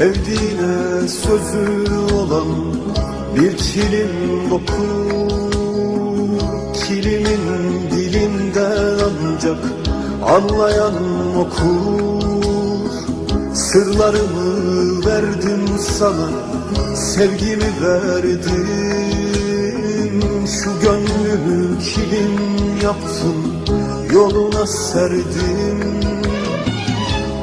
Sevdiğine sözü olan bir kilim dokur Kilimin dilinden ancak anlayan okur. Sırlarımı verdim sana, sevgimi verdim Şu gönlümü kilim yaptım, yoluna serdim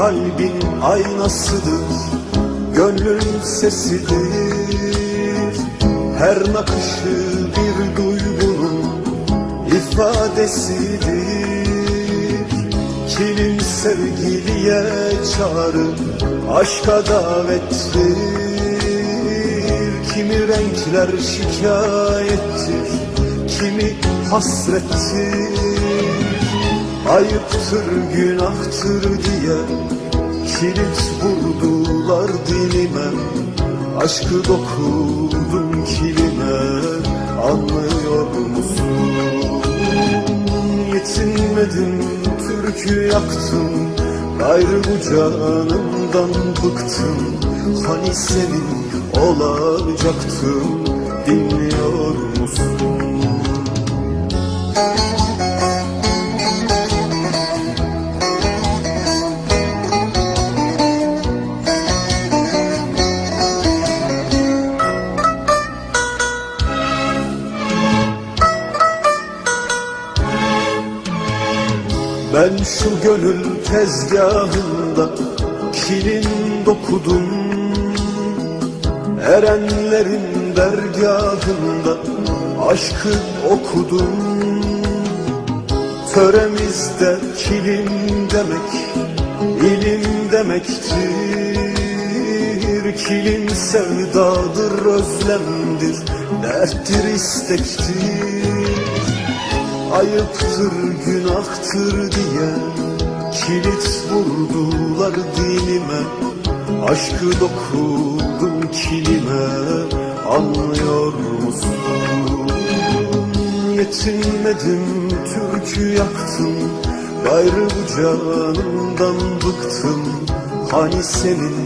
Kalbin aynasıdır Gönlün sesidir. Her nakışı bir duygunun ifadesidir. Kilim sevgiliye çağrı Aşka davettir. Kimi renkler şikayettir Kimi hasrettir Ayıptır günahtır diye Kilit vurdular dilime Aşkı dokudum kilime Anlıyor musun? Yetinmedim türkü yaktım Gayrı bu canımdan bıktım Hani senin olacaktım Dinliyor musun? Ben şu gönül tezgahında kilin dokudum. Erenlerin dergahında aşkı okudum. Töremizde kilim demek ilim demektir. Kilim sevdadır, özlemdir, derttir, istektir Ayıptır günahtır diye kilit vurdular dilime Aşkı dokudum kilime anlıyor musun? Yetinmedim türkü yaktım Gayrı bu canımdan bıktım Hani senin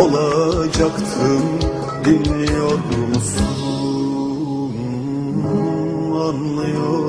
olacaktım Dinliyor musun? Anlıyor?